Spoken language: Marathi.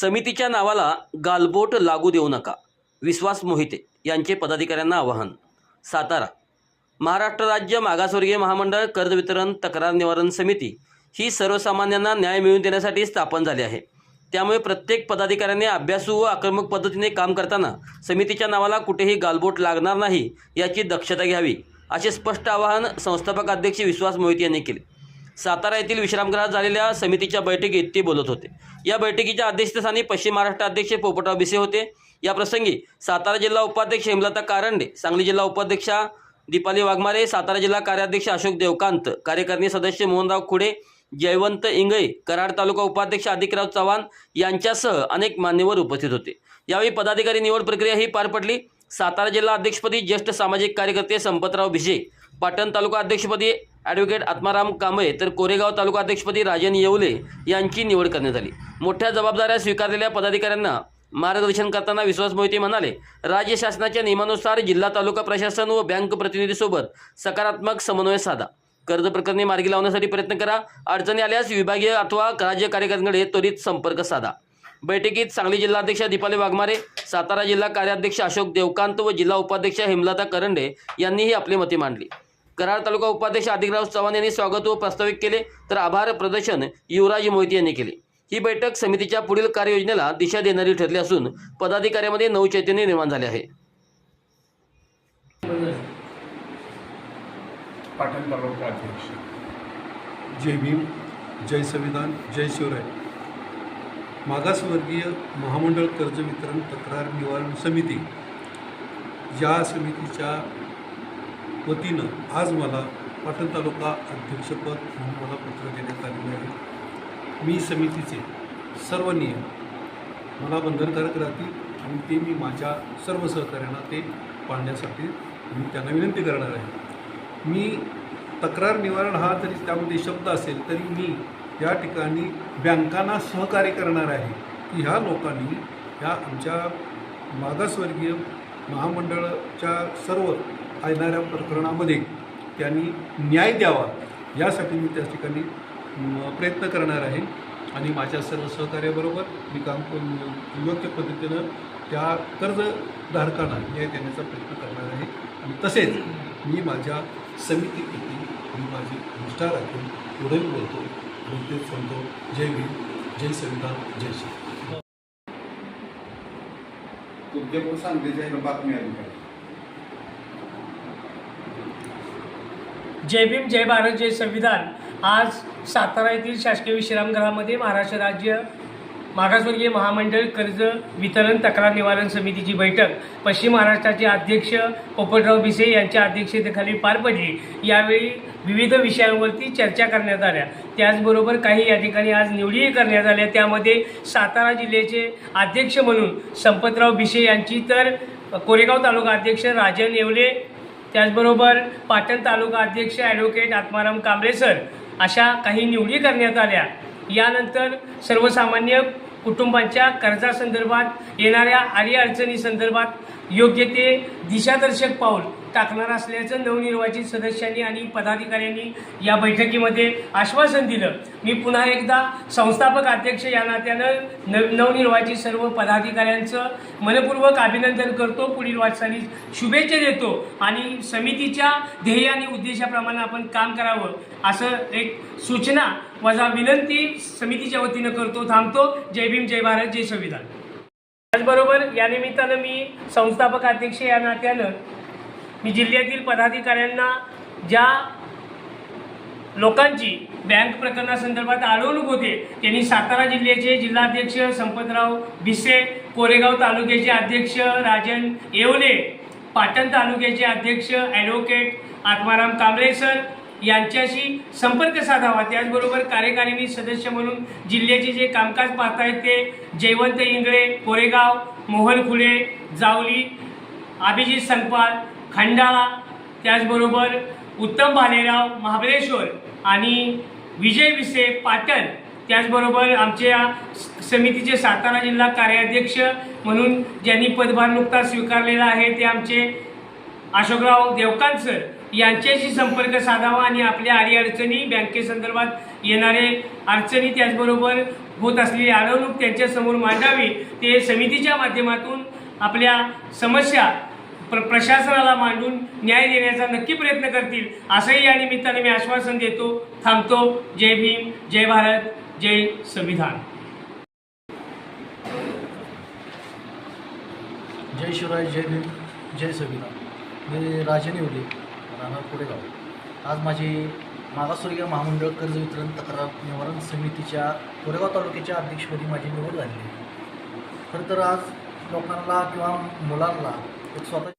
समितीच्या नावाला गालबोट लागू देऊ नका. विश्वास मोहिते यांचे पदाधिकाऱ्यांना आवाहन. सातारा. महाराष्ट्र राज्य मागासवर्गीय महामंडळ कर्ज वितरण तक्रार निवारण समिती ही सर्वसामान्यांना न्याय मिळवून देण्यासाठी स्थापन झाली आहे. त्यामुळे प्रत्येक पदाधिकाऱ्याने अभ्यासू व आक्रमक पद्धतीने काम करताना समितीच्या नावाला कुठेही गालबोट लागणार नाही याची दक्षता घ्यावी असे स्पष्ट आवाहन संस्थापक अध्यक्ष विश्वास मोहिते यांनी केले. सातारा येथील विश्रामगृहात झालेल्या समितीच्या बैठकीत ते बोलत होते. या बैठकीच्या अध्यक्षस्थानी पश्चिम महाराष्ट्र अध्यक्ष पोपटराव बिसे होते. या प्रसंगी सातारा जिल्हा उपाध्यक्ष हेमलता कारंडे सांगली जिल्हा उपाध्यक्षा दीपाली वाघमारे सातारा जिल्हा कार्याध्यक्ष अशोक देवकांत कार्यकारिणी सदस्य मोहनराव खुडे जयवंत इंगळे कराड तालुका उपाध्यक्ष अधिकराव चव्हाण यांच्यासह अनेक मान्यवर उपस्थित होते. यावेळी पदाधिकारी निवड प्रक्रिया ही पार पडली. सातारा जिल्हा अध्यक्षपदी ज्येष्ठ सामाजिक कार्यकर्ते संपतराव भिजे पाटण तालुका अध्यक्षपदी ॲडव्होकेट आत्माराम कांबळे तर कोरेगाव तालुका अध्यक्षपदी राजन येवले यांची निवड करण्यात आली. मोठ्या जबाबदाऱ्या स्वीकारलेल्या पदाधिकाऱ्यांना मार्गदर्शन करताना विश्वास मोहिते म्हणाले राज्य शासनाच्या नियमानुसार जिल्हा तालुका प्रशासन व बँक प्रतिनिधीसोबत सकारात्मक समन्वय साधा. कर्ज प्रकरणी मार्गी लावण्यासाठी प्रयत्न करा. अडचणी आल्यास विभागीय अथवा राज्य कार्यकर्त्यांकडे त्वरित संपर्क साधा. बैठकीत सांगली जिल्हाध्यक्ष दीपाली वाघमारे सातारा जिल्हा कार्याध्यक्ष अशोक देवकांत व जिल्हा उपाध्यक्ष हेमलता करंडे यांनीही आपली मते मांडली. कराड तालुका उपाध्यक्ष अधिकराव चव्हाण यांनी स्वागत व प्रास्ताविक केले. तर आभार प्रदर्शन युवराज मोहिते यांनी केले. ही बैठक समितीच्या पुढील कार्ययोजनेला दिशा देणारी ठरली असून पदाधिकाऱ्यामध्ये नवचैतन्य निर्माण झाले आहे. पाटण तालुका अध्यक्ष. जय भीम जय संविधान जय शिवराय. मागासवर्गीय महामंडळ कर्ज वितरण तक्रार निवारण समिती. या समितीच्या वतीनं आज मला पाटण तालुका अध्यक्षपद म्हणून मला पत्र देण्यात आलेले आहे. मी समितीचे सर्व नियम मला बंधनकारक राहतील आणि ते मी माझ्या सर्व सहकाऱ्यांना ते पाळण्यासाठी मी त्यांना विनंती करणार आहे. मी तक्रार निवारण हा जरी त्यामध्ये शब्द असेल तरी मी या ठिकाणी बँकांना सहकार्य करणार आहे की ह्या लोकांनी ह्या आमच्या मागासवर्गीय महामंडळाच्या सर्व येणाऱ्या प्रकरणामध्ये त्यांनी न्याय द्यावा यासाठी मी त्या ठिकाणी प्रयत्न करणार आहे. आणि माझ्या सर्व सहकार्याबरोबर मी काम करून योग्य पद्धतीनं त्या कर्जधारकांना न्याय देण्याचा प्रयत्न करणार आहे. आणि तसेच मी माझ्या समितीप्रती मी माझी निष्ठा राखून पुढे बोलतो. आणि सांगतो. जय भीम जय संविधान जय श्री तुमच्याकडून सांगलीच्या ह्याला बातमी आली जय भीम जय भारत जय संविधान. आज सातारा येथील शासकीय विश्रामगृहामध्ये महाराष्ट्र राज्य मागासवर्गीय महामंडळ कर्ज वितरण तक्रार निवारण समितीची बैठक. पश्चिम महाराष्ट्राचे अध्यक्ष पोपटराव भिसे यांच्या अध्यक्षतेखाली पार पडली. यावेळी विविध विषयांवरती चर्चा करण्यात आल्या. त्याचबरोबर काही या ठिकाणी आज निवडीही करण्यात आल्या. त्यामध्ये सातारा जिल्ह्याचे अध्यक्ष म्हणून संपतराव भिसे यांची तर कोरेगाव तालुका अध्यक्ष राजन येवले त्याचबरोबर पाटण तालुका अध्यक्ष ॲडव्होकेट आत्माराम कांबळे सर अशा काही निवडी करण्यात आल्या. यानंतर सर्वसामान्य कुटुंबांच्या कर्जासंदर्भात येणाऱ्या अडीअडचणी संदर्भात योग्य ते दिशादर्शक पाऊल टाकणार असल्याचं नवनिर्वाचित सदस्यांनी आणि पदाधिकाऱ्यांनी या बैठकीमध्ये आश्वासन दिलं. मी पुन्हा एकदा संस्थापक अध्यक्ष या नात्यानं नव नवनिर्वाचित सर्व पदाधिकाऱ्यांचं मनपूर्वक अभिनंदन करतो. पुढील वाटचालीस शुभेच्छा देतो आणि समितीच्या ध्येय आणि उद्देशाप्रमाणे आपण काम करावं असं एक सूचना वजा विनंती समितीच्या वतीनं करतो थांबतो. जय भीम जय भारत जय संविधान. त्याचबरोबर या निमित्तानं मी संस्थापक अध्यक्ष या नात्यानं मी जिल्ह्यातील पदाधिकाऱ्यांना ज्या लोकांची बँक प्रकरणासंदर्भात अडवणूक होते त्यांनी सातारा जिल्ह्याचे जिल्हाध्यक्ष संपतराव भिसे कोरेगाव तालुक्याचे अध्यक्ष राजन येवले पाटण तालुक्याचे अध्यक्ष ॲडव्होकेट आत्माराम कांबळे सर यांच्याशी संपर्क साधावा. त्याचबरोबर कार्यकारिणी सदस्य म्हणून जिल्ह्याचे जे कामकाज पाहतायत ते जयवंत इंगळे कोरेगाव मोहन खुले जावली अभिजित संपाल खंडाळा त्याचबरोबर उत्तम भालेराव महाबळेश्वर आणि विजय विसे पाटण त्याचबरोबर आमच्या स- समितीचे सातारा जिल्हा कार्याध्यक्ष म्हणून ज्यांनी पदभार नुकताच स्वीकारलेला आहे ते आमचे अशोकराव देवकांत सर यांच्याशी संपर्क साधावा आणि आपल्या अडीअडचणी बँकेसंदर्भात येणारे अडचणी त्याचबरोबर होत असलेली अडवणूक त्यांच्यासमोर मांडावी ते समितीच्या माध्यमातून आपल्या समस्या प्र प्रशासनाला मांडून न्याय देण्याचा नक्की प्रयत्न करतील असंही या निमित्ताने मी आश्वासन देतो. थांबतो. जय भीम जय भारत जय संविधान. जय शिवराय जय भीम जय संविधान. मी राजे निवले राहणार कोरेगाव आज माझी मागासवर्गीय महामंडळ कर्ज वितरण तक्रार निवारण समितीच्या कोरेगाव तालुक्याच्या अध्यक्षपदी माझी निवड झाली आहे. खरं तर आज लोकांना किंवा मुलांना एक स्वतः